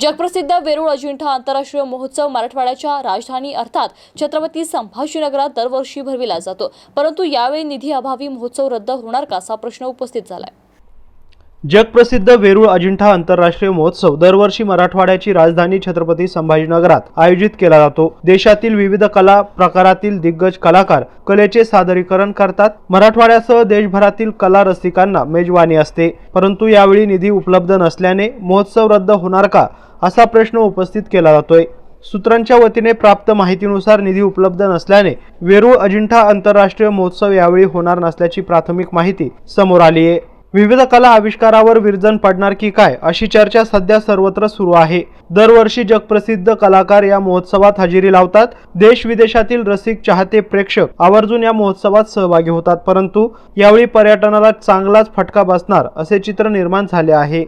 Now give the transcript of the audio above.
जगप्रसिद्ध वेरूळ अजिंठा आंतरराष्ट्रीय महोत्सव मराठवाड्याच्या राजधानी अर्थात छत्रपती संभाजीनगरात दरवर्षी भरविला जातो. परंतु यावेळी निधी अभावी महोत्सव रद्द होणार का असा प्रश्न उपस्थित झालाय. जगप्रसिद्ध वेरूळ अजिंठा आंतरराष्ट्रीय महोत्सव दरवर्षी मराठवाड्याची राजधानी छत्रपती संभाजीनगरात आयोजित केला जातो. देशातील विविध कला प्रकारातील दिग्गज कलाकार कलेचे सादरीकरण करतात. मराठवाड्यासह देशभरातील कला रसिकांना मेजवानी असते. परंतु यावेळी निधी उपलब्ध नसल्याने महोत्सव रद्द होणार का असा प्रश्न उपस्थित केला जातोय. सूत्रांच्या वतीने प्राप्त माहितीनुसार निधी उपलब्ध नसल्याने वेरूळ अजिंठा आंतरराष्ट्रीय महोत्सव यावेळी होणार नसल्याची प्राथमिक माहिती समोर आली आहे विविध कला आविष्कारावर विरजन पडणार की काय अशी चर्चा सध्या सर्वत्र सुरू आहे. दरवर्षी जगप्रसिद्ध कलाकार या महोत्सवात हजेरी लावतात. देश विदेशातील रसिक चाहते प्रेक्षक आवर्जून या महोत्सवात सहभागी होतात. परंतु यावेळी पर्यटनाला चांगलाच फटका बसणार असे चित्र निर्माण झाले आहे.